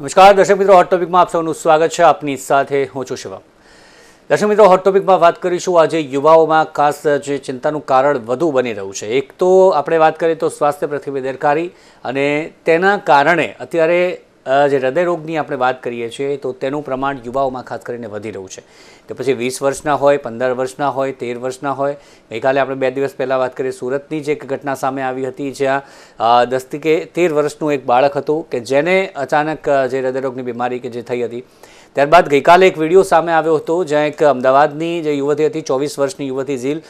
નમસ્કાર. દર્શક મિત્રો હોટ ટોપિકમાં આપ સૌનું સ્વાગત છે. આપની સાથે હું છું શિવમ. દર્શક મિત્રો હોટ ટોપિકમાં વાત કરીશું આજે યુવાઓમાં ખાસ જે ચિંતાનું કારણ વધુ બની રહ્યું છે. એક તો આપણે વાત કરીએ તો સ્વાસ્થ્ય પ્રતિભે બેદરકારી અને તેના કારણે અત્યારે જે હૃદયરોગની આપણે વાત કરીએ છીએ, તો તેનું પ્રમાણ યુવાઓમાં ખાસ કરીને વધી રહ્યું છે. તો પછી વીસ વર્ષના હોય, પંદર વર્ષના હોય, તેર વર્ષના હોય, ગઈકાલે આપણે બે દિવસ પહેલાં વાત કરીએ, સુરતની જે એક ઘટના સામે આવી હતી, જ્યાં દસથી કે તેર વર્ષનું એક બાળક હતું કે જેને અચાનક જે હૃદયરોગની બીમારી કે જે થઈ હતી. ત્યારબાદ ગઈકાલે એક વીડિયો સામે આવ્યો હતો, જ્યાં એક અમદાવાદની જે યુવતી હતી, ચોવીસ વર્ષની યુવતી ઝીલ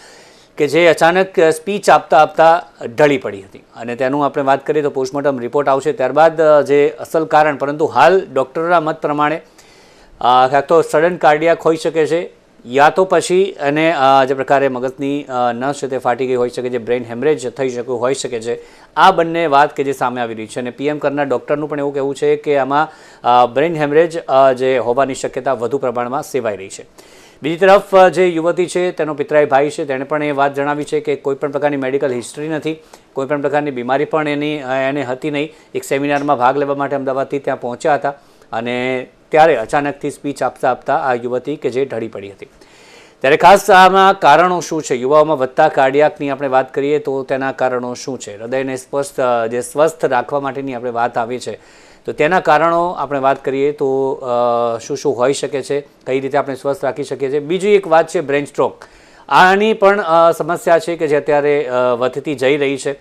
કે જે અચાનક સ્પીચ આપતા આપતા ઢળી પડી હતી. અને તેનું આપણે વાત કરીએ તો પોસ્ટમોર્ટમ રિપોર્ટ આવશે. ત્યારબાદ જે અસલ કારણ, પરંતુ હાલ ડૉક્ટરના મત પ્રમાણે કાં તો સડન કાર્ડિયાક હોઈ શકે છે, યા તો પછી અને જે પ્રકારે મગજની નસ છે તે ફાટી ગઈ હોઈ શકે છે, બ્રેઇન હેમરેજ થઈ શક્યું હોઈ શકે છે. આ બંને વાત કે જે સામે આવી રહી છે. અને પીએમ કરનાર ડૉક્ટરનું પણ એવું કહેવું છે કે આમાં બ્રેઇન હેમરેજ જે હોવાની શક્યતા વધુ પ્રમાણમાં સેવાઈ રહી છે. બીજી તરફ જે યુવતી છે, તેનો પિતરાઈ ભાઈ છે, તેણે પણ એ વાત જણાવી છે કે કોઈપણ પ્રકારની મેડિકલ હિસ્ટ્રી નથી કોઈપણ પ્રકારની બીમારી પણ એની એને હતી નહીં. એક સેમિનારમાં ભાગ લેવા માટે અમદાવાદથી ત્યાં પહોંચ્યા હતા અને ત્યારે અચાનકથી સ્પીચ આપતા આપતા આ યુવતી કે જે ઢળી પડી હતી. ત્યારે ખાસ આમાં કારણો શું છે? યુવાઓમાં વધતા કાર્ડિયાકની આપણે વાત કરીએ તો તેના કારણો શું છે? હૃદયને સ્પષ્ટ જે સ્વસ્થ રાખવા માટેની આપણે વાત આવી છે. તો તેના કારણો આપણે વાત કરીએ તો શું શું હોઈ શકે છે, કઈ રીતે આપણે સ્વસ્થ રાખી શકીએ છીએ. બીજી એક વાત છે બ્રેન સ્ટ્રોક. આની પણ સમસ્યા છે કે જે અત્યારે વધતી જઈ રહી છે.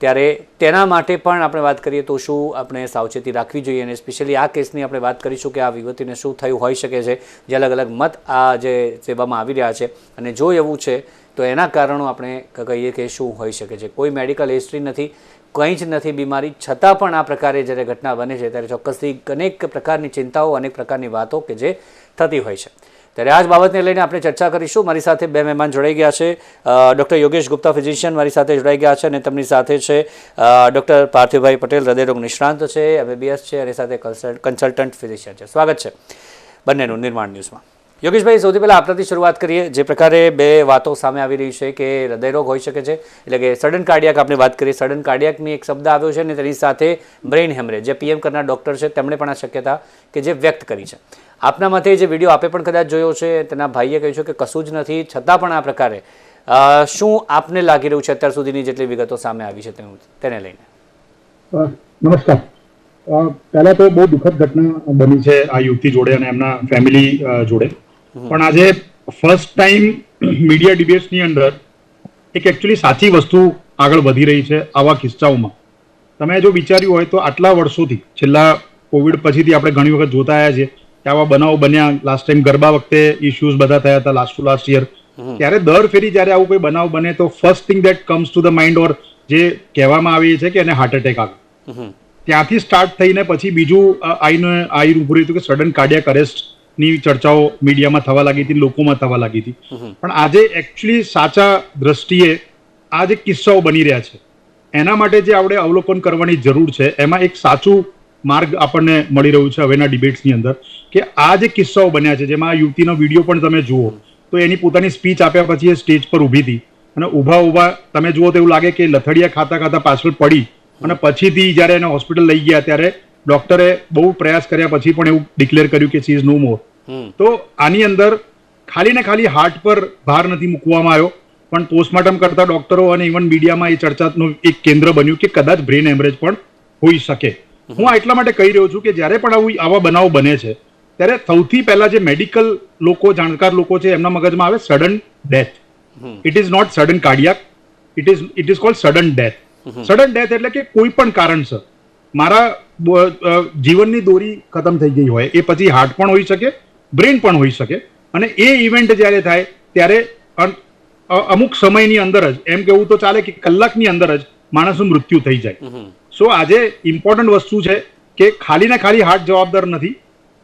ત્યારે તેના માટે પણ આપણે વાત કરીએ તો શું આપણે સાવચેતી રાખવી જોઈએ અને સ્પેશિયલી આ કેસની આપણે વાત કરીશું કે આ યુવતીને શું થયું, હોઈ શકે છે, જે અલગ અલગ મત આ જે સેવામાં આવી રહ્યા છે. અને જો એવું છે, તો એના કારણો આપણે કહીએ કે શું હોઈ શકે છે. કોઈ મેડિકલ હિસ્ટ્રી નથી. કંઈ જ નથી બીમારી. છતાં પણ આ પ્રકારે જ્યારે ઘટના બને છે, ત્યારે ચોક્કસથી અનેક પ્રકારની ચિંતાઓ, અનેક પ્રકારની વાતો કે જે થતી હોય છે. ત્યારે આ જ બાબતને લઈને આપણે ચર્ચા કરીશું. મારી સાથે બે મહેમાન જોડાઈ ગયા છે. ડૉક્ટર યોગેશ ગુપ્તા ફિઝિશિયન મારી સાથે જોડાઈ ગયા છે અને તેમની સાથે છે ડૉક્ટર પાર્થિવભાઈ પટેલ, હૃદયરોગ નિષ્ણાંત છે, એમબીબીએસ છે અને સાથે કન્સલ્ટન્ટ ફિઝિશિયન છે. સ્વાગત છે બંનેનું નિર્માણ ન્યૂઝમાં. યોગેશભાઈ, સૌથી પહેલાં આપણાથી શરૂઆત કરીએ. જે પ્રકારે બે વાતો સામે આવી રહી છે કે હૃદયરોગ હોઈ શકે છે, એટલે કે સડન કાર્ડિયાક આપણે વાત કરીએ. સડન કાર્ડિયાકની એક શબ્દ આવ્યો છે અને તેની સાથે બ્રેઇન હેમરેજ જે પીએમ કરનાર ડૉક્ટર છે, તેમણે પણ આ શક્યતા કે જે વ્યક્ત કરી છે. આપના મતે જે વીડિયો આપે પણ કદાચ જોયો છે, તેના ભાઈએ કહ્યું છે કે કશું જ નથી, છતાં પણ આ પ્રકારે શું આપને લાગી રહ્યું છે અત્યાર સુધીની જેટલી વિગતો સામે આવી છે તેનું લઈને? નમસ્કાર. પહેલા તો બહુ દુઃખદ ઘટના બની છે આ યુવતી જોડે અને એમના ફેમિલી જોડે. પણ આજે ફર્સ્ટ ટાઈમ મીડિયા ડિબેટ્સની અંદર એક એકચ્યુઅલી સાચી વસ્તુ આગળ વધી રહી છે આવા કિસ્સાઓમાં. તમે જો વિચાર્યું હોય તો આટલા વર્ષોથી છેલ્લા કોવિડ પછીથી આપણે ઘણી વખત જોતા આવ્યા છીએ કે આવા બનાવો બન્યા. લાસ્ટ ટાઈમ ગરબા વખતે ઇશ્યુઝ બધા થયા હતા લાસ્ટ ટુ લાસ્ટ યર ત્યારે દર ફેરી જ્યારે આવું કોઈ બનાવ બને તો first thing that comes to the mind or જે કહેવામાં આવી છે કે એને હાર્ટ એટેક આવે. ત્યાંથી સ્ટાર્ટ થઈને પછી બીજું આઈને આઈ ઉભું રહ્યું હતું કે સડન કાર્ડિયાક અરેસ્ટની ચર્ચાઓ મીડિયામાં થવા લાગી હતી લોકોમાં થવા લાગી હતી. પણ આજે એકચ્યુઅલી સાચા દ્રષ્ટિએ આ જે કિસ્સાઓ બની રહ્યા છે એના માટે જે આપણે અવલોકન કરવાની જરૂર છે એમાં એક સાચું માર્ગ આપણને મળી રહ્યું છે હવેના ડિબેટ્સની અંદર કે આ જે કિસ્સાઓ બન્યા છે જેમાં આ યુવતીનો વીડિયો પણ તમે જુઓ તો એની પોતાની સ્પીચ આપ્યા પછી એ સ્ટેજ પર ઊભી હતી. અને ઊભા ઊભા તમે જુઓ તો એવું લાગે કે લથડિયા ખાતા ખાતા પાછળ પડી અને પછીથી જ્યારે એને હોસ્પિટલ લઈ ગયા ત્યારે ડોક્ટરે બહુ પ્રયાસ કર્યા પછી પણ એવું ડિક્લેર કર્યું કે સી ઇઝ નો મોર તો આની અંદર ખાલી ને ખાલી હાર્ટ પર ભાર નથી મૂકવામાં આવ્યો. પણ પોસ્ટમોર્ટમ કરતા ડોક્ટરો અને ઇવન મીડિયામાં એ ચર્ચાનું એક કેન્દ્ર બન્યું કે કદાચ બ્રેન હેમરેજ પણ હોઈ શકે. હું આ એટલા માટે કહી રહ્યો છું કે જ્યારે પણ આવું આવા બનાવ બને છે ત્યારે સૌથી પહેલા જે મેડિકલ લોકો જાણકાર લોકો છે એમના મગજમાં આવે sudden death it is not sudden cardiac it is it is called sudden death sudden death એટલે કે કોઈ પણ કારણસર. મારા જીવનની દોરી ખતમ થઈ ગઈ હોય એ પછી હાર્ટ પણ હોઈ શકે બ્રેન પણ હોઈ શકે. અને એ ઇવેન્ટ જ્યારે થાય ત્યારે અમુક સમયની અંદર જ એમ કેવું તો ચાલે કે કલાકની અંદર જ માણસનું મૃત્યુ થઈ જાય. સો આજે ઇમ્પોર્ટન્ટ વસ્તુ છે કે ખાલી ને ખાલી હાર્ટ જવાબદાર નથી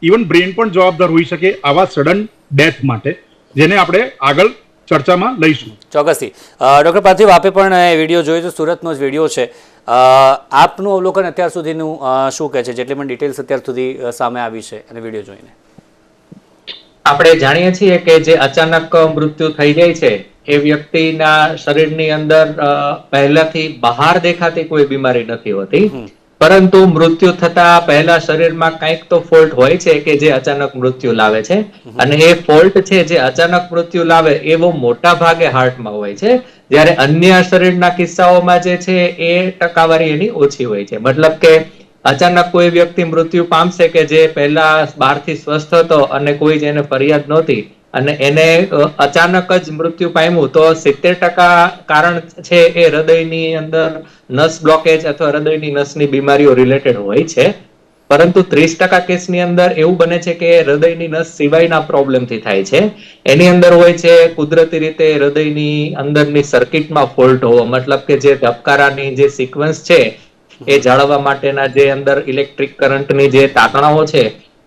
ઇવન બ્રેન પણ જવાબદાર હોઈ શકે આવા સડન ડેથ માટે જેને આપણે આગળ ચર્ચામાં લઈશું. ચોક્કસથી. ડૉક્ટર પાર્થિવ આપે પણ એ વીડિયો જોયો તો સુરતનો જ વીડિયો છે. આપનું અવલોકન અત્યાર સુધીનું શું કહે છે? જેટલી પણ ડિટેલ્સ અત્યાર સુધી સામે આવી છે અને વીડિયો જોઈને. આપણે જાણીએ છીએ કે જે અચાનક મૃત્યુ થઈ જાય છે એ વ્યક્તિના શરીરની અંદર પહેલાથી બહાર દેખાતી કોઈ બીમારી નથી હોતી. પરંતુ મૃત્યુ થતા પહેલા શરીરમાં કંઈક તો ફોલ્ટ હોય છે કે જે અચાનક મૃત્યુ લાવે છે. અને એ ફોલ્ટ છે જે અચાનક મૃત્યુ લાવે એવો મોટા ભાગે હાર્ટમાં હોય છે. જ્યારે અન્ય શરીરના કિસ્સાઓમાં જે છે એ ટકાવારી એની ઓછી હોય છે. મતલબ કે અચાનક કોઈ વ્યક્તિ મૃત્યુ પામશે કે જે પહેલા બહારથી સ્વસ્થ હતો અને કોઈ જ એને ફરિયાદ નહોતી અને એને અચાનક જ મૃત્યુ પામ્યું. તો સિત્તેર ટકા કારણ છે એ હૃદયની અંદર નસ બ્લોકેજ અથવા હૃદયની નસની બીમારીઓ રિલેટેડ હોય છે. પરંતુ ત્રીસ ટકા કેસની અંદર એવું બને છે કે હૃદયની નસ સિવાયના પ્રોબ્લેમથી થાય છે. એની અંદર હોય છે કુદરતી રીતે હૃદયની અંદરની સર્કિટમાં ફોલ્ટ હોવો. મતલબ કે જે ધબકારાની જે સિક્વન્સ છે, એ જાળવવા માટેના જે અંદર ઇલેક્ટ્રિક કરંટની જે તાતણાઓ છે,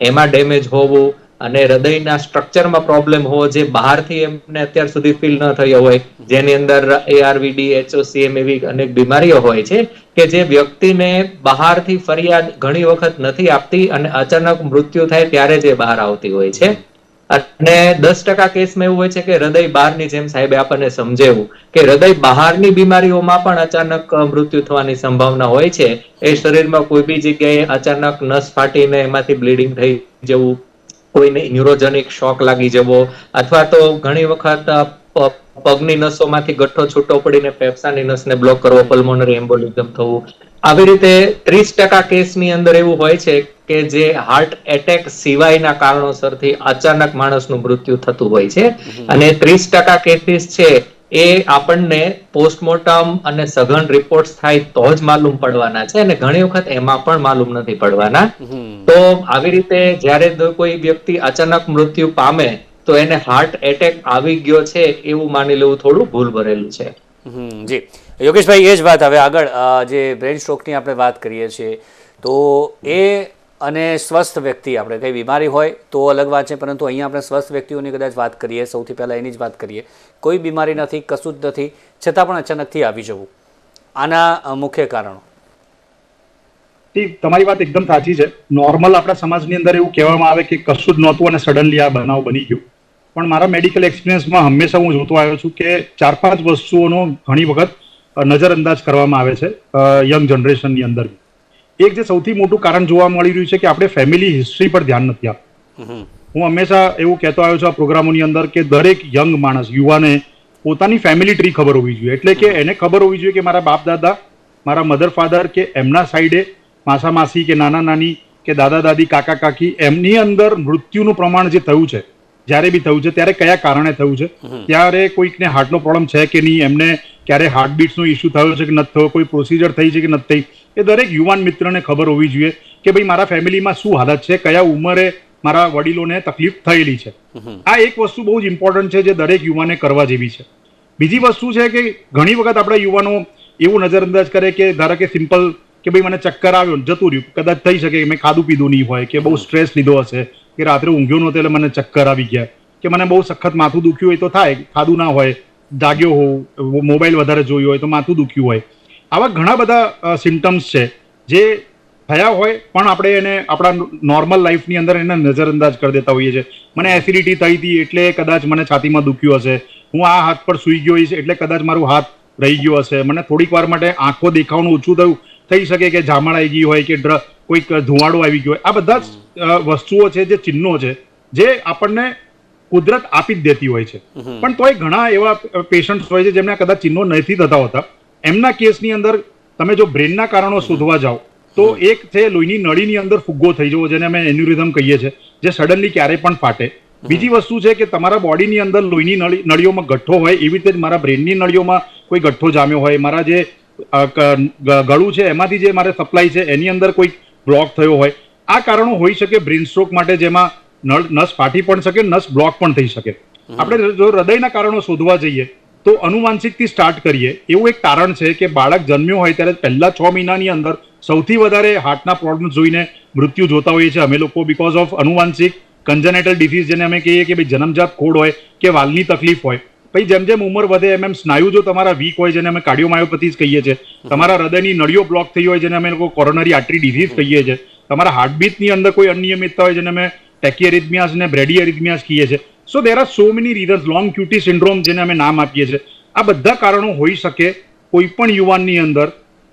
એમાં ડેમેજ હોવું અને હૃદયના સ્ટ્રક્ચરમાં પ્રોબ્લેમ હોવો જે બહારથી એમને અત્યાર સુધી ફીલ ન થયો હોય, જેની અંદર એઆરવીડી એચઓસીએમ એવી અનેક બીમારીઓ હોય છે, કે જે વ્યક્તિને બહારથી ફરિયાદ ઘણી વખત નથી આપતી અને અચાનક મૃત્યુ થાય ત્યારે જે બહાર આવતી હોય છે. અને દસ ટકા કેસમાં એવું હોય છે કે હૃદય બહારની જેમ સાહેબે આપણને સમજાવ્યું કે હૃદય બહારની બીમારીઓમાં પણ અચાનક મૃત્યુ થવાની સંભાવના હોય છે. એ શરીરમાં કોઈ બી જગ્યાએ અચાનક નસ ફાટીને એમાંથી બ્લીડિંગ થઈ જવું કોઈને ન્યુરોજેનિક શોક લાગી જવો અથવા તો ઘણી વખત પગની નસોમાંથી ગઠ્ઠો છૂટો પડીને ફેફસાની નસને બ્લોક કરવો પલ્મોનરી એમ્બોલિઝમ થવું. આવી રીતે ત્રીસ ટકા કેસની અંદર એવું હોય છે કે જે હાર્ટ એટેક સિવાયના કારણોસરથી અચાનક માણસનું મૃત્યુ થતું હોય છે. અને ત્રીસ ટકા કેસીસ છે એ આપણને પોસ્ટમોર્ટમ અને સઘન રિપોર્ટ થાય તો જ માલુમ પડવાના છે અને ઘણી વખત એમાં પણ માલુમ નથી પડવાના. તો આવી રીતે જ્યારે કોઈ વ્યક્તિ અચાનક મૃત્યુ પામે તો એને હાર્ટ એટેક આવી ગયો છે એવું માની લેવું થોડું ભૂલ ભરેલું છે. જી. યોગેશભાઈ એ જ વાત. હવે આગળ જે બ્રેન સ્ટ્રોકની આપણે વાત કરીએ છીએ તો એ અને સ્વસ્થ વ્યક્તિ આપણે કંઈ બીમારી હોય તો અલગ વાત છે પરંતુ અહીંયા આપણે સ્વસ્થ વ્યક્તિઓની કદાચ વાત કરીએ સૌથી પહેલાં એની જ વાત કરીએ. કોઈ બીમારી નથી કશું જ નથી છતાં પણ અચાનકથી આવી જવું. આના મુખ્ય કારણો. તમારી વાત એકદમ સાચી છે. નોર્મલ આપણા સમાજની અંદર એવું કહેવામાં આવે કે કશું જ નહોતું અને સડનલી આ બનાવ બની ગયો. પણ મારા મેડિકલ એક્સપિરિયન્સમાં હંમેશા હું જોતો આવ્યો છું કે ચાર પાંચ વસ્તુઓનો ઘણી વખત નજરઅંદાજ કરવામાં આવે છે યંગ જનરેશનની અંદર. એક જે સૌથી મોટું કારણ જોવા મળી રહ્યું છે કે આપણે ફેમિલી હિસ્ટ્રી પર ધ્યાન નથી આપતું. હું હંમેશા એવું કહેતો આવ્યો છું આ પ્રોગ્રામોની અંદર કે દરેક યંગ માણસ યુવાને પોતાની ફેમિલી ટ્રી ખબર હોવી જોઈએ. એટલે કે એને ખબર હોવી જોઈએ કે મારા બાપ દાદા મારા મધર ફાધર કે એમના સાઈડે માસા માસી કે નાના નાની કે દાદા દાદી કાકા કાકી એમની અંદર મૃત્યુનું પ્રમાણ જે થયું છે જ્યારે બી થયું છે ત્યારે કયા કારણે થયું છે ત્યારે કોઈકને હાર્ટનો પ્રોબ્લેમ છે કે નહીં એમને ક્યારે હાર્ટબીટ્સનો ઇસ્યુ થયો છે કે નથી થયો કોઈ પ્રોસિજર થઈ છે કે નથી થઈ એ દરેક યુવાન મિત્રને ખબર હોવી જોઈએ કે ભાઈ મારા ફેમિલીમાં શું હાલત છે કયા ઉંમરે મારા વડીલોને તકલીફ થયેલી છે. આ એક વસ્તુ બહુ જ ઇમ્પોર્ટન્ટ છે જે દરેક યુવાને કરવા જેવી છે. બીજી વસ્તુ છે કે ઘણી વખત આપણા યુવાનો એવું નજરઅંદાજ કરે કે ધારો કે સિમ્પલ કે ભાઈ મને ચક્કર આવ્યો જતું રહ્યું કદાચ થઈ શકે કે મેં ખાધું પીધું નહીં હોય કે બહુ સ્ટ્રેસ લીધો હશે કે રાત્રે ઊંઘ્યો નહોતો એટલે મને ચક્કર આવી ગયા કે મને બહુ સખત માથું દુખ્યું હોય તો થાય ખાધું ના હોય જાગ્યો હોઉં મોબાઈલ વધારે જોયું હોય તો માથું દુખ્યું હોય. આવા ઘણા બધા સિમ્ટમ્સ છે જે થયા હોય પણ આપણે એને આપણા નોર્મલ લાઈફની અંદર એને નજરઅંદાજ કરી દેતા હોઈએ છીએ. મને એસિડિટી થઈ હતી એટલે કદાચ મને છાતીમાં દુખ્યું હશે. હું આ હાથ પર સૂઈ ગયો હોઈશ એટલે કદાચ મારું હાથ રહી ગયો હશે. મને થોડીક વાર માટે આંખો દેખાવાનું ઓછું થયું. થઈ શકે કે જામણ આવી ગઈ હોય કે ડ્ર કોઈક ધુવાડો આવી ગયો હોય. આ બધા જ વસ્તુઓ છે જે ચિહ્નો છે જે આપણને કુદરત આપી જ દેતી હોય છે. પણ તોય ઘણા એવા પેશન્ટ્સ હોય છે જેમને કદાચ ચિહ્નો નથી થતા હોતા. એમના કેસની અંદર તમે જો બ્રેનના કારણો શોધવા જાઓ તો એક છે લોહીની નળીની અંદર ફુગ્ગો થઈ જવો જેને અમે એન્યુરિઝમ કહીએ છીએ જે સડનલી ક્યારેય પણ ફાટે. બીજી વસ્તુ છે કે તમારા બોડીની અંદર લોહીની નળી નળીઓમાં ગઠ્ઠો હોય એવી રીતે જ મારા બ્રેનની નળીઓમાં કોઈ ગઠ્ઠો જામ્યો હોય મારા જે ગળું છે એમાંથી જે મારે સપ્લાય છે એની અંદર કોઈ બ્લોક થયો હોય. આ કારણો હોઈ શકે બ્રેન સ્ટ્રોક માટે જેમાં નળ નસ ફાટી પણ શકે નસ બ્લોક પણ થઈ શકે. આપણે જો હૃદયના કારણો શોધવા જઈએ તો અનુવાંશિકથી સ્ટાર્ટ કરીએ. એવું એક કારણ છે કે બાળક જન્મ્યો હોય ત્યારે પહેલા છ મહિનાની અંદર સૌથી વધારે હાર્ટના પ્રોબ્લેમ જોઈને મૃત્યુ જોતા હોઈએ છીએ અમે લોકો બીકોઝ ઓફ અનુવાંશિક કન્જનેટલ ડિસીઝ જેને અમે કહીએ કે ભાઈ જન્મજાત ખોડ હોય કે વાલની તકલીફ હોય. પછી જેમ જેમ ઉંમર વધે એમ એમ સ્નાયુ જો તમારા વીક હોય જેને અમે કાર્ડિયોમાયોપેથીઝ કહીએ છીએ. તમારા હૃદયની નળીઓ બ્લોક થઈ હોય જેને અમે લોકો કોરોનરી આર્ટરી ડિસીઝ કહીએ છીએ. તમારા હાર્ટબીટની અંદર કોઈ અનિયમિતતા હોય જેને અમે ટેકીએરિથમિયાસ અને બ્રેડિએરિથમિયાસ કહીએ છીએ. So there are so many reasons long QT syndrome જેને અમે નામ આપીએ છીએ. આ બધા કારણો હોઈ શકે કોઈ પણ યુવાનની અંદર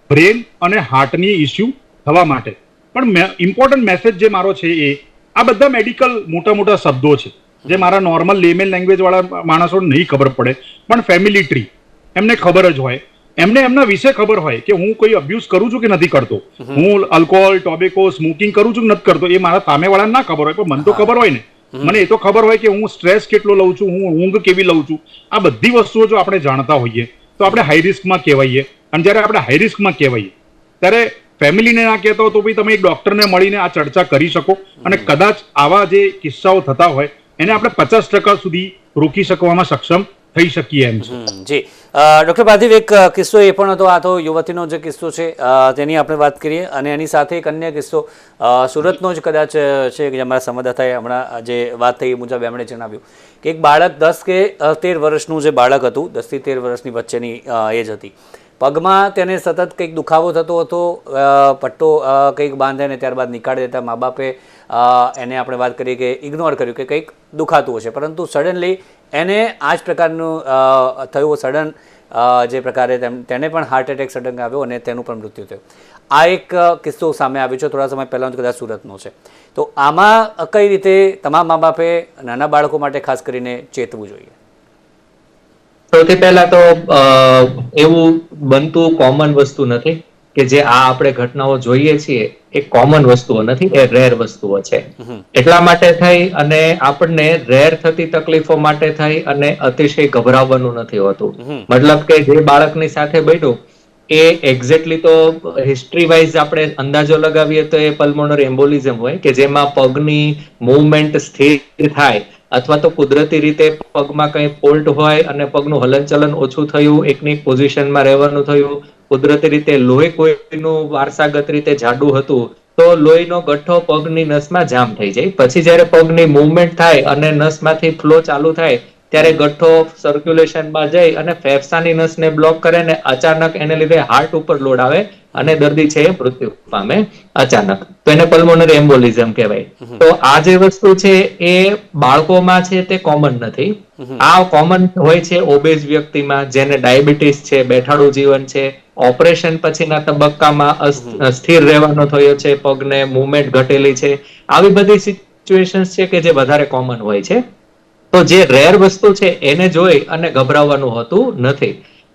બ્રેન અને હાર્ટની ઇસ્યુ થવા માટે. પણ ઇમ્પોર્ટન્ટ મેસેજ જે મારો છે એ આ બધા મેડિકલ મોટા મોટા શબ્દો છે જે મારા નોર્મલ લેમેન લેંગ્વેજવાળા માણસોને નહીં ખબર પડે પણ ફેમિલી ટ્રી એમને ખબર જ હોય. એમને એમના વિશે ખબર હોય કે હું કોઈ અબ્યુઝ કરું છું કે નથી કરતો. હું આલ્કોહોલ ટોબેકો સ્મોકિંગ કરું છું કે નથી કરતો એ મારા સામેવાળાને ના ખબર હોય પણ મને તો ખબર હોય ને. મને એ તો ખબર હોય કે હું સ્ટ્રેસ કેટલો લઉં છું હું ઊંઘ કેવી લઉં છું. આ બધી વસ્તુઓ જો આપણે જાણતા હોઈએ તો આપણે હાઈ રિસ્કમાં કહેવાઈએ. અને જ્યારે આપણે હાઈ રિસ્કમાં કહેવાઈએ ત્યારે ફેમિલીને ના કહેતા હો તો ભાઈ તમે એક ડોક્ટરને મળીને આ ચર્ચા કરી શકો. અને કદાચ આવા જે કિસ્સાઓ થતા હોય એને આપણે પચાસ ટકા સુધી રોકી શકવામાં સક્ષમ થઈ શકીએ એમ છે. જી. ડૉક્ટર પાર્થિવ, એક કિસ્સો એ પણ હતો. આ તો યુવતીનો જે કિસ્સો છે. તેની આપણે વાત કરીએ. અને એની સાથે એક અન્ય કિસ્સો. સુરતનો જ કદાચ છે કે અમારા સંવાદદાતાએ હમણાં જે વાત થઈ એ મુજબ એમણે જણાવ્યું કે એક બાળક દસ કે તેર વર્ષનું જે બાળક હતું દસથી તેર વર્ષની વચ્ચેની એજ હતી. પગમાં તેને સતત કંઈક દુખાવો થતો હતો. પટ્ટો કંઈક બાંધે અને ત્યારબાદ નીકાળી દેતા મા બાપે એને આપણે વાત કરીએ કે ઇગ્નોર કર્યું કે કંઈક દુખાતું હશે. પરંતુ સડનલી એને આ જ પ્રકારનું થયું સડન જે પ્રકારે તેને પણ હાર્ટ એટેક સડન આવ્યો અને તેનું પણ મૃત્યુ થયું. આ એક કિસ્સો સામે આવ્યો છે, થોડા સમય પહેલાં કદાચ સુરતનો છે. તો આમાં કઈ રીતે તમામ મા બાપે નાના બાળકો માટે ખાસ કરીને ચેતવું જોઈએ? સૌથી પહેલા તો એવું બનતું કોમન વસ્તુ નથી. કે જે આ આપણે ઘટનાઓ જોઈએ છીએ એ કોમન વસ્તુઓ નથી એ રેર વસ્તુઓ છે. એટલા માટે થઈ અને આપણને રેર થતી તકલીફો માટે થઈ અને અતિશય ગભરાવવાનું નથી હોતું. મતલબ કે જે બાળકની સાથે બન્યું એ એક્ઝેક્ટલી તો હિસ્ટ્રી વાઇઝ આપણે અંદાજો લગાવીએ તો એ પલ્મોનર એમ્બોલિઝમ હોય કે જેમાં પગની મૂવમેન્ટ સ્થિર થાય અથવા તો કુદરતી રીતે પગમાં કંઈ ફોલ્ટ હોય અને પગનું હલનચલન ઓછું થયું એકની પોઝિશનમાં રહેવાનું થયું કુદરતી રીતે લોહી કોઈનું વારસાગત રીતે જાડું હતું તો લોહીનો ગઠ્ઠો પગની નસમાં જામ થઈ જાય. પછી જ્યારે પગની મૂવમેન્ટ થાય અને નસમાંથી ફ્લો ચાલુ થાય ત્યારે ગઠ્ઠો સર્ક્યુલેશનમાં જઈ અને ફેફસાની નસને બ્લોક કરે ને અચાનક એને લીધે હાર્ટ ઉપર લોડ આવે અને દર્દી છે એ મૃત્યુ પામે અચાનક. તો એને પલ્મોનરી એમ્બોલિઝમ કહેવાય. તો આ જે વસ્તુ છે એ બાળકોમાં છે તે કોમન નથી. આ કોમન હોય છે ઓબેઝ વ્યક્તિમાં જેને ડાયાબિટીસ છે બેઠાડું જીવન છે ઓપરેશન પછીના તબક્કામાં સ્થિર રહેવાનો થયો છે પગને મુવમેન્ટ ઘટેલી છે. આવી બધી સિચ્યુએશન્સ છે કે જે વધારે કોમન હોય છે. તો જે રેર વસ્તુ છે એને જોઈ અને ગભરાવાનું હોતું નથી.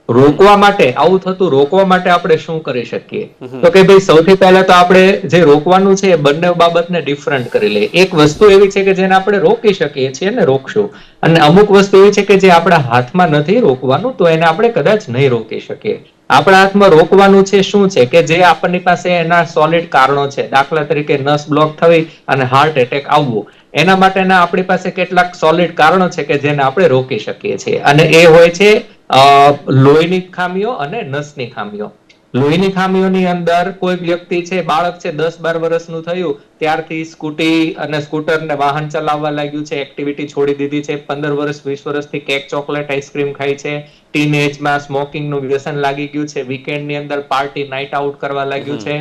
રોકવા માટે આવું થતું રોકવા માટે આપણે શું કરી શકીએ? તો કે ભાઈ સૌથી પહેલા તો આપણે જે રોકવાનું છે એ બંને બાબતને ડિફરન્ટ કરી લઈએ. એક વસ્તુ એવી છે કે જેને આપણે રોકી શકીએ છીએ ને રોકશું. અને અમુક વસ્તુ એવી છે કે જે આપણા હાથમાં નથી રોકવાનું તો એને આપણે કદાચ નહીં રોકી શકીએ. આપણા હાથમાં રોકવાનું છે, શું છે? કે જે આપણની પાસે એના સોલિડ કારણો છે, દાખલા તરીકે નસ બ્લોક થવી અને હાર્ટ એટેક આવવું. એના માટેના આપણી પાસે કેટલાક સોલિડ કારણો છે કે જેને આપણે રોકી શકીએ છીએ. અને એ હોય છે લોહીની ખામીઓ અને નસની ખામીઓ. લોહીની ખામીઓની અંદર કોઈ વ્યક્તિ છે, બાળક છે, દસ બાર વર્ષનું થયું, ત્યારથી સ્કૂટી અને સ્કૂટર ને વાહન ચલાવવા લાગ્યું છે એક્ટિવિટી છોડી દીધી છે, પંદર વર્ષ, વીસ વર્ષથી કેક ચોકલેટ આઈસ્ક્રીમ ખાય છે ટીન સ્મોકિંગનું વ્યસન લાગી ગયું છે વીકેન્ડની અંદર પાર્ટી નાઇટ આઉટ કરવા લાગ્યું છે.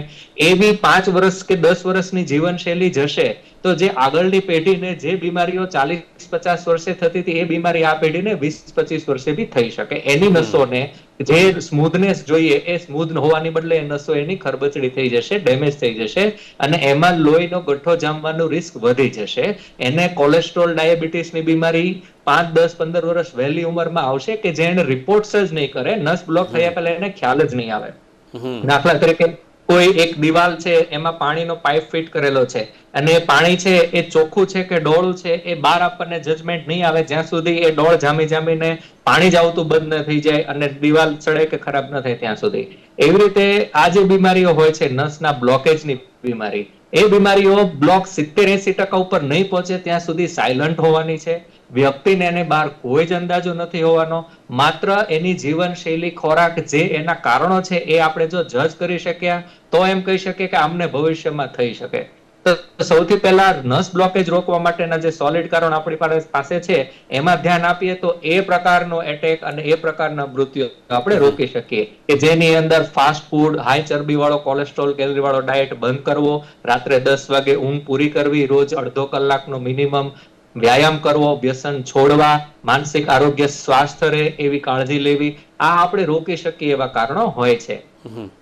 એવી પાંચ વર્ષ કે દસ વર્ષની જીવનશૈલી જશે તો જે આગળની પેઢીને જે બીમારીઓ ચાલીસ પચાસ વર્ષે થતી હતી એ બીમારી આ પેઢીને વીસ પચીસ વર્ષે બી થઈ શકે. એની નસોને જે સ્મૂથનેસ જોઈએ એ સ્મૂથ હોવાની બદલે એ નસો એની ખરબચડી થઈ જશે ડેમેજ થઈ જશે અને એમાં લોહીનો ગઠ્ઠો જામવાનું રિસ્ક વધી જશે. એને કોલેસ્ટ્રોલ ડાયાબિટીસની બીમારી પાંચ દસ પંદર વર્ષ વહેલી ઉંમરમાં આવશે કે જે એને રિપોર્ટ્સ જ નહીં કરે નસ બ્લોક થયા પહેલા એને ખ્યાલ જ નહીં આવે. દાખલા તરીકે કોઈ એક દિવાલ છે એમાં પાણીનો પાઇપ ફિટ કરેલો છે અને એ પાણી છે એ ચોખ્ખું છે કે ડોળું છે એ બહાર આપણને જજમેન્ટ નહીં આવે જ્યાં સુધી એ ડોળ જામી જામીને પાણી જ આવતું બંધ ન થઈ જાય અને દિવાલ ચડે કે ખરાબ ન થાય ત્યાં સુધી. એવી રીતે આ જે બીમારીઓ હોય છે નસના બ્લોકેજની બીમારી એ બીમારીઓ બ્લોક સિત્તેર એસી ટકા ઉપર નહીં પહોંચે ત્યાં સુધી સાયલન્ટ હોવાની છે. વ્યક્તિને એને બહાર કોઈ જ અંદાજો નથી હોવાનો. માત્ર એની જીવનશૈલી ખોરાક જે એના કારણો છે એ આપણે જો જજ કરી શક્યા, તો એમ કહી શકીએ કે આમને ભવિષ્યમાં થઈ શકે. સૌથી પહેલા નસ બ્લોકેજ રોકવા માટેના જે સોલિડ કારણ આપણી પાસે છે, એમાં ધ્યાન આપીએ તો એ પ્રકારનો એટેક અને એ પ્રકારના મૃત્યુ આપણે રોકી શકીએ. કે જેની અંદર ફાસ્ટ ફૂડ હાઈ ચરબી વાળો કોલેસ્ટ્રોલ કેલરી વાળો ડાયટ બંધ કરવો, રાત્રે દસ વાગે ઊંઘ પૂરી કરવી, રોજ અડધો કલાકનો મિનિમમ વ્યાયામ કરવો વ્યસન છોડવા માનસિક આરોગ્ય સ્વાસ્થ્ય રહે એવી કાળજી લેવી આ આપણે રોકી શકીએ એવા કારણો હોય છે.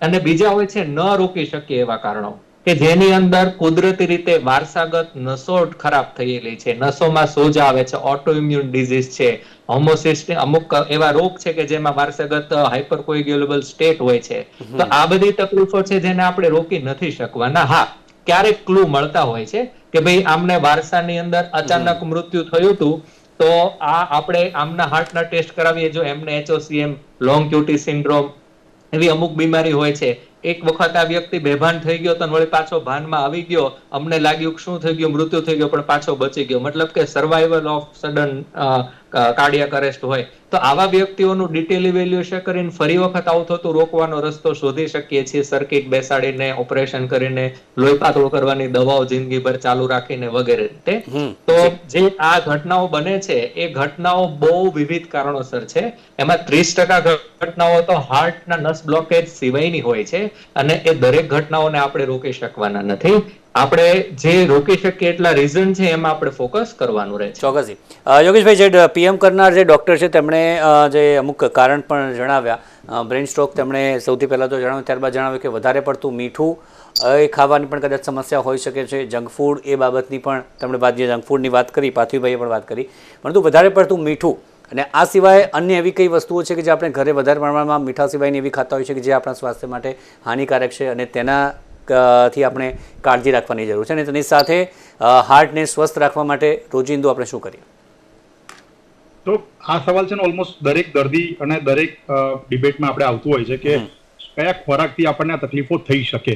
અને બીજા હોય છે ન રોકી શકીએ એવા કારણો. કે જેની અંદર કુદરતી રીતે વારસાગત નસો ખરાબ થયેલી છે નસોમાં સોજા આવે છે ઓટો ઇમ્યુન ડિઝીઝ છે હોમોસિસ્ટ અમુક એવા રોગ છે કે જેમાં વારસાગત હાઇપર કોઇગ્યુલેબલ સ્ટેટ હોય છે. તો આ બધી તકલીફો છે જેને આપણે રોકી નથી શકવાના. હા ક્યારેક ક્લુ મળતા હોય છે કે ભાઈ આમને વારસાની અંદર અચાનક મૃત્યુ થયું હતું તો આ આપણે આમના હાર્ટના ટેસ્ટ કરાવીએ જો એમને એચઓસીએમ લોંગ ક્યુટી સિન્ડ્રોમ એવી અમુક બીમારી હોય છે. એક વખત આ વ્યક્તિ બેભાન થઈ ગયો તો વળી પાછો ભાનમાં આવી ગયો અમને લાગ્યું કે શું થઈ ગયું મૃત્યુ થઈ ગયો પણ પાછો બચી ગયો. મતલબ કે survival of sudden cardiac arrest હોય. તો આવા વ્યક્તિઓનું ડિટેલ ઇવેલ્યુએશન કરીને ફરી વખત આવું થતું રોકવાનો રસ્તો શોધી શકીએ છીએ. સર્કિટ બેસાડીને ઓપરેશન કરીને લોહી પાતળું કરવાની દવાઓ જિંદગીભર ચાલુ રાખીને વગેરે રીતે. તો જે આ ઘટનાઓ બને છે એ ઘટનાઓ બહુ વિવિધ કારણોસર છે. એમાં ત્રીસ ટકા ઘટનાઓ તો હાર્ટના નસ બ્લોકેજ સિવાયની હોય છે અને એ દરેક ઘટનાઓને આપણે રોકી શકવાના નથી. આપણે જે રોકી શકીએ એટલા રીઝન છે એમાં આપણે ફોકસ કરવાનું રહે ચોક્કસથી યોગેશભાઈ, જે પીએમ કરનાર જે ડૉક્ટર છે, તેમણે જે અમુક કારણ પણ જણાવ્યા. બ્રેન સ્ટ્રોક તેમણે સૌથી પહેલાં તો જણાવ્યું, ત્યારબાદ જણાવ્યું કે વધારે પડતું મીઠું એ ખાવાની પણ કદાચ સમસ્યા હોઈ શકે છે. જંક ફૂડ એ બાબતની પણ તેમણે વાત જે જંક ફૂડની વાત કરી, પાર્થિવભાઈએ પણ વાત કરી. પરંતુ વધારે પડતું મીઠું અને આ સિવાય અન્ય એવી કઈ વસ્તુઓ છે કે જે આપણે ઘરે વધારે પ્રમાણમાં મીઠા સિવાયની એવી ખાતા હોય છે કે જે આપણા સ્વાસ્થ્ય માટે હાનિકારક છે અને તેના થી આપણે કાળજી રાખવાની જરૂર છે અને તેની સાથે હાર્ટને સ્વસ્થ રાખવા માટે રોજિંદુ આપણે શું કરીએ? તો આ સવાલ છે ને ઓલમોસ્ટ દરેક દર્દી અને દરેક ડિબેટમાં આપણે આવતું હોય છે કે કયા ખોરાકથી આપણને આ તકલીફો થઈ શકે?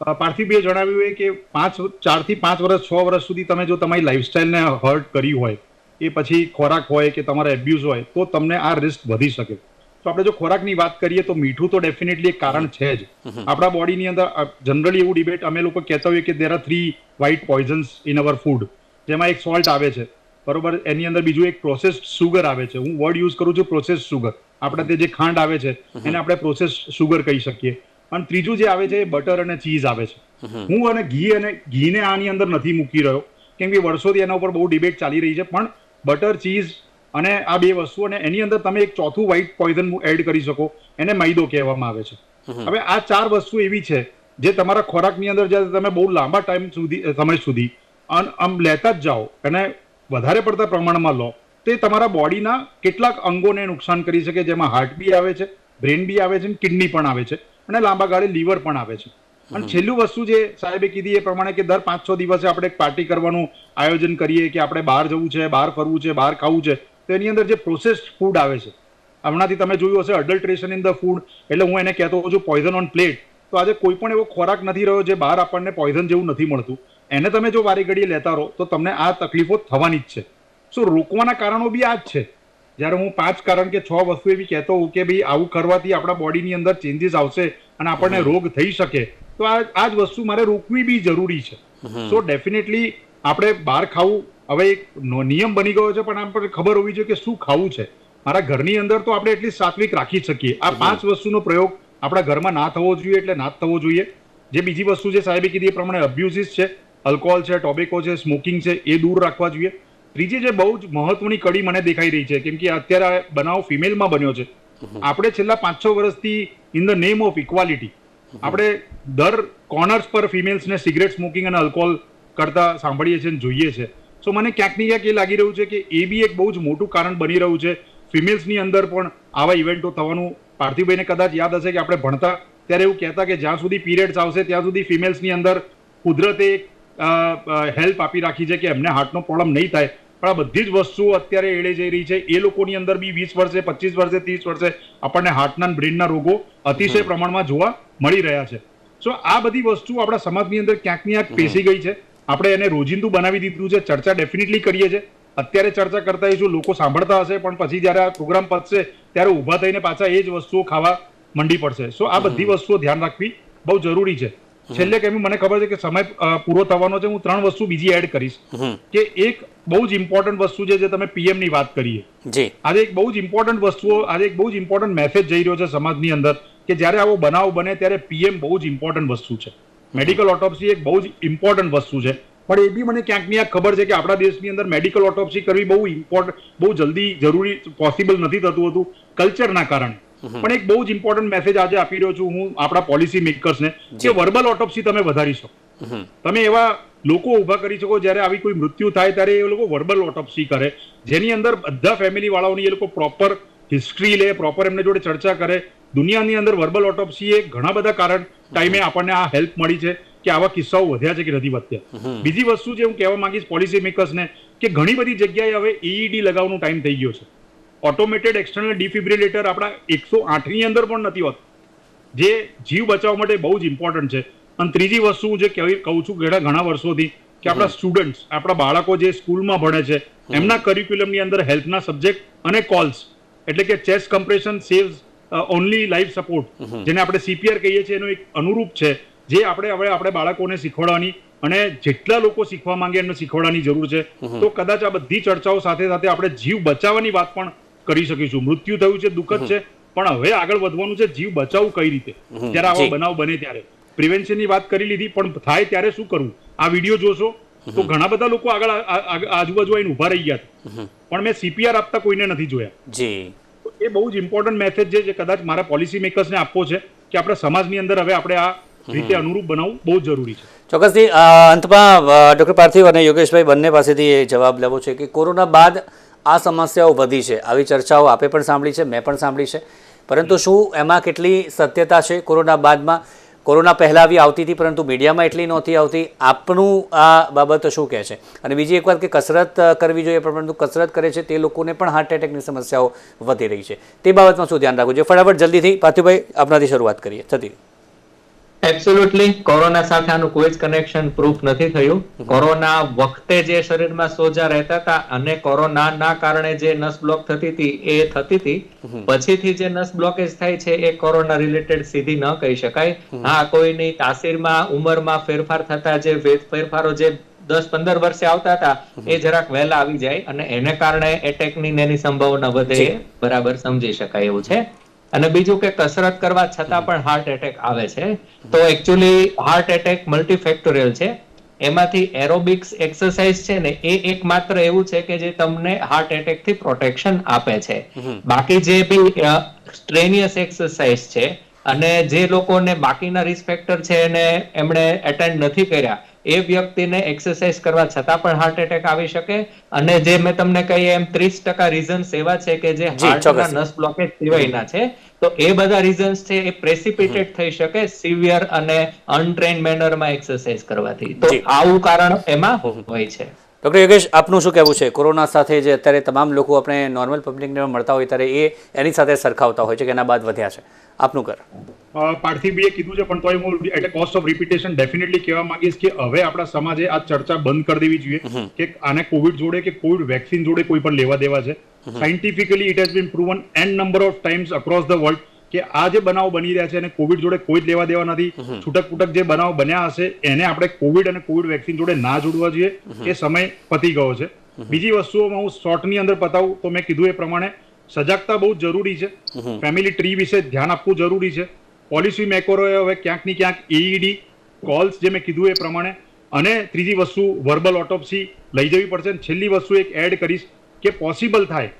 પાર્થિવભાઈએ જણાવ્યું હોય કે પાંચ ચારથી પાંચ વર્ષ છ વર્ષ સુધી તમે જો તમારી લાઈફસ્ટાઈલને હર્ટ કરી હોય એ પછી ખોરાક હોય કે તમારા એબ્યુઝ હોય તો તમને આ રિસ્ક વધી શકે. તો આપણે જો ખોરાકની વાત કરીએ તો મીઠું તો ડેફિનેટલી એક કારણ છે જ. આપણા બોડીની અંદર જનરલી એવું ડિબેટ અમે લોકો કહેતા હોઈએ કે there are three white poisons in our food જેમાં એક સોલ્ટ આવે છે. બરોબર? એની અંદર બીજું એક પ્રોસેસ્ડ સુગર આવે છે. હું વર્ડ યુઝ કરું છું પ્રોસેસ્ડ સુગર આપણે તે જે ખાંડ આવે છે એને આપણે પ્રોસેસ સુગર કહી શકીએ. અને ત્રીજું જે આવે છે એ બટર અને ચીઝ આવે છે. હું અને ઘી અને ઘીને આની અંદર નથી મૂકી રહ્યો. કેમ કે વર્ષોથી એના ઉપર બહુ ડિબેટ ચાલી રહી છે. પણ બટર ચીઝ અને આ બે વસ્તુ અને એની અંદર તમે એક ચોથું વ્હાઇટ પોઈઝન એડ કરી શકો એને મૈદો કહેવામાં આવે છે. હવે આ ચાર વસ્તુ એવી છે જે તમારા ખોરાકની અંદર જ્યારે તમે બહુ લાંબા ટાઈમ સુધી સમય સુધી અન- આમ લેતા જ જાઓ અને વધારે પડતા પ્રમાણમાં લો તે તમારા બોડીના કેટલાક અંગોને નુકસાન કરી શકે જેમાં હાર્ટ બી આવે છે બ્રેન બી આવે છે કિડની પણ આવે છે અને લાંબા ગાળે લીવર પણ આવે છે. અને છેલ્લું વસ્તુ જે સાહેબે કીધી એ પ્રમાણે કે દર પાંચ છ દિવસે આપણે એક પાર્ટી કરવાનું આયોજન કરીએ કે આપણે બહાર જવું છે બહાર ફરવું છે બહાર ખાવું છે તો એની અંદર જે પ્રોસેસ્ડ ફૂડ આવે છે. હમણાંથી તમે જોયું હશે અડલ્ટ્રેશન ઇન ધ ફૂડ એટલે હું એને કહેતો હોઉં છું પોઈઝન ઓન પ્લેટ તો આજે કોઈ પણ એવો ખોરાક નથી રહ્યો જે બહાર આપણને પોઈઝન જેવું નથી મળતું. એને તમે જો વારી ઘડીએ લેતા રહો તો તમને આ તકલીફો થવાની જ છે. સો રોકવાના કારણો બી આ જ છે. જ્યારે હું પાંચ કારણ કે છ વસ્તુ એવી કહેતો હોઉં કે ભાઈ આવું કરવાથી આપણા બોડીની અંદર ચેન્જીસ આવશે અને આપણને રોગ થઈ શકે તો આ આ જ વસ્તુ મારે રોકવી બી જરૂરી છે. સો ડેફિનેટલી આપણે બહાર ખાવું હવે એક નો- નિયમ બની ગયો છે પણ આમ પણ ખબર હોવી જોઈએ કે શું ખાવું છે. મારા ઘરની અંદર તો આપણે એટલી સાત્વિક રાખી શકીએ. આ પાંચ વસ્તુનો પ્રયોગ આપણા ઘરમાં ના થવો જોઈએ એટલે ના થવો જોઈએ. જે બીજી વસ્તુ છે સાહેબે કીધી એ પ્રમાણે અબ્યુઝિસ છે અલ્કોહોલ છે ટોબેકો છે સ્મોકિંગ છે એ દૂર રાખવા જોઈએ. ત્રીજી જે બહુ જ મહત્વની કડી મને દેખાઈ રહી છે કેમ કે અત્યારે આ બનાવ ફિમેલમાં બન્યો છે. આપણે છેલ્લા પાંચ છ વર્ષથી in the name of equality આપણે દર કોર્નર્સ પર ફિમેલ્સને સિગરેટ સ્મોકિંગ અને આલ્કોહોલ કરતા સાંભળીએ છીએ અને જોઈએ છે સો મને ક્યાંક ને ક્યાંક એ લાગી રહ્યું છે કે એ બી એક બહુ જ મોટું કારણ બની રહ્યું છે. ફિમેલ્સની અંદર પણ આવા ઇવેન્ટો થવાનું પાર્થિવભાઈને કદાચ યાદ હશે કે આપણે ભણતા ત્યારે એવું કહેતા કે જ્યાં સુધી પીરિયડ્સ આવશે ત્યાં સુધી ફિમેલ્સની અંદર કુદરતે હેલ્પ આપી રાખી છે કે એમને હાર્ટનો પ્રોબ્લેમ નહીં થાય. પણ આ બધી જ વસ્તુઓ અત્યારે એળે જઈ રહી છે. એ લોકોની અંદર બી વીસ વર્ષે પચીસ વર્ષે ત્રીસ વર્ષે આપણને હાર્ટના બ્રેનના રોગો અતિશય પ્રમાણમાં જોવા મળી રહ્યા છે. સો આ બધી વસ્તુ આપણા સમાજની અંદર ક્યાંક ને ક્યાંક પેસી ગઈ છે. આપણે એને રોજિંદુ બનાવી દીધું છે ચર્ચા ડેફિનેટલી કરીએ છીએ. અત્યારે ચર્ચા કરતા હોઈશું લોકો સાંભળતા હશે પણ પછી જ્યારે આ પ્રોગ્રામ પતશે ત્યારે ઊભા થઈને પાછા એ જ વસ્તુઓ ખાવા મંડી પડશે. સો આ બધી વસ્તુઓ ધ્યાન રાખવી બહુ જરૂરી છે. છેલ્લે કેમ મને ખબર છે કે સમય પૂરો થવાનો છે હું ત્રણ વસ્તુ બીજી એડ કરીશ. કે એક બહુ જ ઇમ્પોર્ટન્ટ વસ્તુ છે જે તમે પીએમની વાત કરીએ. આજે એક બહુ જ ઇમ્પોર્ટન્ટ વસ્તુઓ આજે એક બહુ જ ઇમ્પોર્ટન્ટ મેસેજ જઈ રહ્યો છે સમાજની અંદર કે જ્યારે આવો બનાવ બને ત્યારે પીએમ બહુ જ ઇમ્પોર્ટન્ટ વસ્તુ છે. મેડિકલ ઓટોપ્સી એક બહુ જ ઇમ્પોર્ટન્ટ વસ્તુ છે. પણ એ બી મને ક્યાંક ને ક્યાંક ખબર છે કે આપણા દેશની અંદર મેડિકલ ઓટોપ્સી કરવી બહુ ઇમ્પોર્ટન્ટ બહુ જલ્દી જરૂરી પોસિબલ નથી થતું હતું કલ્ચરના કારણે. પણ એક બહુ જ ઇમ્પોર્ટન્ટ મેસેજ આજે આપી રહ્યો છું હું આપણા પોલિસી મેકર્સને. કે વર્બલ ઓટોપ્સી તમે વધારી શકો. તમે એવા લોકો ઊભા કરી શકો જ્યારે આવી કોઈ મૃત્યુ થાય ત્યારે એ લોકો વર્બલ ઓટોપ્સી કરે. જેની અંદર બધા ફેમિલી વાળાઓની એ લોકો પ્રોપર હિસ્ટ્રી લે પ્રોપર એમને જોડે ચર્ચા કરે. દુનિયાની અંદર વર્બલ ઓટોપ્સી એ ઘણા બધા કારણ ટાઈમે આપણને આ હેલ્પ મળી છે કે આવા કિસ્સાઓ વધ્યા છે કે નથી વધ્યા. બીજી વસ્તુ જે હું કહેવા માંગીશ પોલિસી મેકર્સને કે ઘણી બધી જગ્યાએ હવે એઈડી લગાવવાનો ટાઈમ થઈ ગયો છે. ઓટોમેટેડ એક્સટર્નલ ડિફિબ્રિલેટર આપણા એકસો આઠની અંદર પણ નથી હોતું. જે જીવ બચાવવા માટે બહુ જ ઇમ્પોર્ટન્ટ છે. અને ત્રીજી વસ્તુ હું જે કહું છું ઘણા ઘણા વર્ષોથી કે આપણા સ્ટુડન્ટ્સ આપણા બાળકો જે સ્કૂલમાં ભણે છે એમના કરિક્યુલમની અંદર હેલ્થના સબ્જેક્ટ અને કોલ્સ એટલે કે chest compression saves only life support જેને આપણે સીપીઆર કહીએ છીએ એનો એક અનુરૂપ છે જે આપણે હવે આપણે બાળકોને શીખવાડવાની અને જેટલા લોકો શીખવા માંગે એમને શીખવાડવાની જરૂર છે. તો કદાચ આ બધી ચર્ચાઓ સાથે સાથે આપણે જીવ બચાવવાની વાત પણ કરી શકીશું. મૃત્યુ થયું છે દુઃખદ છે પણ હવે આગળ વધવાનું છે જીવ બચાવવું કઈ રીતે? જ્યારે આવો બનાવ બને ત્યારે. પ્રિવેન્શનની વાત કરી લીધી પણ થાય ત્યારે શું કરવું? આ વીડિયો જોશો તો ઘણા બધા લોકો આગળ આજુબાજુ આવીને ઊભા રહી ગયા હતા પણ મેં સીપીઆર આપતા કોઈને નથી જોયા. જી. તો એ બહુ જ ઇમ્પોર્ટન્ટ મેસેજ છે જે કદાચ મારા પોલિસી મેકર્સને આપવો છે કે આપણે સમાજની અંદર હવે આપણે આ રીતે અનુરૂપ બનાવવું બહુ જરૂરી છે. ચોક્કસથી અંતમાં ડૉક્ટર પાર્થિવ અને યોગેશભાઈ બંને પાસેથી એ જવાબ લેવો છે કે કોરોના બાદ આ સમસ્યાઓ વધી છે. આવી ચર્ચાઓ આપે પણ સાંભળી છે મેં પણ સાંભળી છે. પરંતુ શું એમાં કેટલી સત્યતા છે કોરોના બાદમાં? કોરોના પહેલાં આવી આવતી હતી, પરંતુ મીડિયામાં એટલી નહોતી આવતી. આપનું આ બાબત શું કહે છે? અને બીજી એક વાત કે કસરત કરવી જોઈએ, પરંતુ કસરત કરે છે તે લોકોને પણ હાર્ટ એટેકની સમસ્યાઓ વધી રહી છે. તે બાબતમાં શું ધ્યાન રાખવું જોઈએ? ફટાફટ જલ્દીથી, પાર્થિવભાઈ આપણાથી શરૂઆત કરીએ. થતી એબ્સોલ્યુટલી કોરોના સાથે આનું કોઈ જ કનેક્શન પ્રૂફ નથી થયું. કોરોના વખતે જે શરીરમાં સોજા રહેતા હતા અને કોરોનાના કારણે જે નસ બ્લોક થતી હતી એ થતી હતી. પછીથી જે નસ બ્લોકેજ થાય છે એ કોરોના રિલેટેડ સીધી ન કહી શકાય. હા કોઈની તાસીરમાં ઉંમરમાં ફેરફાર થતા જે ફેરફારો જે દસ પંદર વર્ષે આવતા હતા એ જરાક વહેલા આવી જાય અને એને કારણે એટેકની એની સંભાવના વધે એ બરાબર સમજી શકાય એવું છે. અને બીજું કે કસરત કરવા છતાં પણ હાર્ટ એટેક આવે છે. તો એકચ્યુઅલી હાર્ટ એટેક મલ્ટીફેક્ટોરિયલ છે. એમાંથી એરોબિક્સ એક્સરસાઇઝ છે ને એ એક માત્ર એવું છે કે જે તમને હાર્ટ એટેકથી પ્રોટેક્શન આપે છે. બાકી જે બી સ્ટ્રેનિયસ એક્સરસાઇઝ છે અને જે લોકોને બાકીના રિસ્પેક્ટર છે એને એમણે એટેન્ડ નથી કર્યા એ વ્યક્તિને એક્સરસાઇઝ કરવા છતાં પણ હાર્ટ એટેક આવી શકે. અને જે મેં તમને કહી એમ ત્રીસ ટકા રીઝન્સ એવા છે કે જે જી, હાર્ટના નસ બ્લોકેજ સિવાયના છે. તો એ બધા રીઝન્સ છે એ પ્રેસિપિટેટ થઈ શકે સિવિયર અને અનટ્રેન મેનરમાં એક્સરસાઇઝ કરવાથી. તો આવું કારણ એમાં હોય છે. ડૉક્ટર યોગેશ આપનું શું કહેવું છે? કોરોના સાથે જે અત્યારે તમામ લોકો આપણે નોર્મલ પબ્લિકને મળતા હોય ત્યારે એ એની સાથે સરખાવતા હોય છે કે એના બાદ વધ્યા છે? આપનું કર. પાર્થિવભાઈએ કીધું છે પણ તોય હું એટલે કોસ્ટ ઓફ રિપીટેશન ડેફિનેટલી કહેવા માંગીશ કે હવે આપણા સમાજે આ ચર્ચા બંધ કરી દેવી જોઈએ કે આને કોવિડ જોડે કે કોવિડ વેક્સિન જોડે કોઈ પણ લેવા દેવા છે. Scientifically it has been proven n number of times across the world કે આ જે બનાવ બની રહ્યા છે અને કોવિડ જોડે કોઈ જ લેવા દેવા નથી. છૂટક પૂટક જે બનાવ બન્યા હશે એને આપણે કોવિડ અને કોવિડ વેક્સિન જોડે ના જોડવા જોઈએ. એ સમય પતી ગયો છે. બીજી વસ્તુઓમાં હું શોર્ટની અંદર બતાવું તો મેં કીધું એ પ્રમાણે સજાગતા બહુ જરૂરી છે. ફેમિલી ટ્રી વિશે ધ્યાન આપવું જરૂરી છે. પોલિસી મેકરોએ હવે ક્યાંકની ક્યાંક એઈડી કોલ્સ જે મેં કીધું એ પ્રમાણે. અને ત્રીજી વસ્તુ વર્બલ ઓટોપ્સી લઈ જવી પડશે. છેલ્લી વસ્તુ એક એડ કરીશ કે પોસિબલ થાય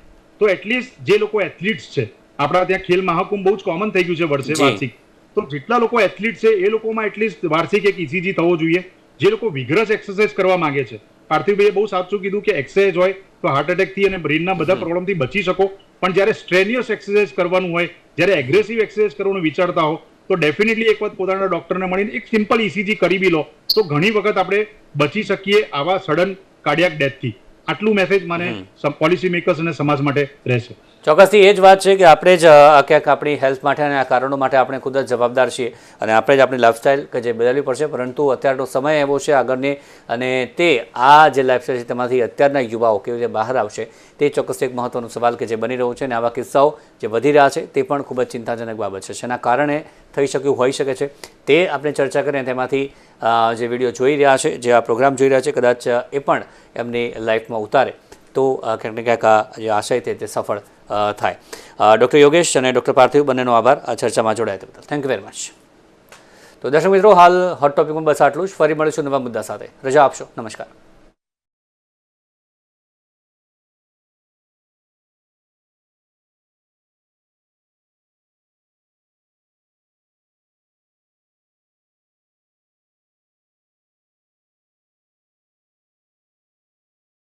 તો એટલીસ્ટ જે લોકો એથ્લીટ્સ છે આપણા ત્યાં ખેલ મહાકુંભ બહુ જ કોમન થઈ ગયું છે વર્ષે વાર્ષિક. તો જેટલા લોકો એથ્લીટ છે એ લોકોમાં એટલીસ્ટ વાર્ષિક એક ઇસીજી થવો જોઈએ. જે લોકો વિગ્રસ એક્સરસાઇઝ કરવા માંગે છે. પાર્થિવભાઈએ બહુ સાચું કીધું કે એક્સરસાઇઝ હોય તો હાર્ટ એટેકથી અને બ્રેનના બધા પ્રોબ્લેમથી બચી શકો. પણ જ્યારે સ્ટ્રેનિયસ એક્સરસાઇઝ કરવાનું હોય જ્યારે એગ્રેસિવ એક્સરસાઇઝ કરવાનું વિચારતા હો તો ડેફિનેટલી એક વખત પોતાના ડોક્ટરને મળીને એક સિમ્પલ ઇસીજી કરી બી લો. તો ઘણી વખત આપણે બચી શકીએ આવા સડન કાર્ડિયાક ડેથથી આટલું મેસેજ મને પોલિસી મેકર્સ અને સમાજ માટે રહેશે. ચોક્કસથી એ જ વાત છે કે આપણે જ ક્યાંક આપણી હેલ્થ માટે અને આ કારણો માટે આપણે ખુદ જ જવાબદાર છીએ અને આપણે જ આપણી લાઇફસ્ટાઇલ કે જે બદલવી પડશે, પરંતુ અત્યારનો સમય એવો છે આગળની અને તે, આ જે લાઇફસ્ટાઇલ છે તેમાંથી અત્યારના યુવાઓ કેવી રીતે બહાર આવશે, તે ચોક્કસ એક મહત્ત્વનો સવાલ કે જે બની રહ્યો છે અને આવા કિસ્સાઓ જે વધી રહ્યા છે તે પણ ખૂબ જ ચિંતાજનક બાબત છે. જેના કારણે થઈ શક્યું હોઈ શકે છે. તે આપણે ચર્ચા કરીને તેમાંથી જે વીડિયો જોઈ રહ્યા છે, જે આ પ્રોગ્રામ જોઈ રહ્યા છે, કદાચ એ પણ એમની લાઈફમાં ઉતારે. તો ક્યાંક ને ક્યાંક જે આશય તે સફળ થાય. ડૉક્ટર યોગેશ અને ડૉક્ટર પાર્થિવ બંનેનો આભાર. આ ચર્ચામાં જોડાયા બદલ. થેન્ક યુ વેરી મચ તો દર્શક મિત્રો, હાલ હોટ ટોપિકમાં બસ આટલું જ. ફરી મળીશું નવા મુદ્દા સાથે. રજા આપશો. નમસ્કાર.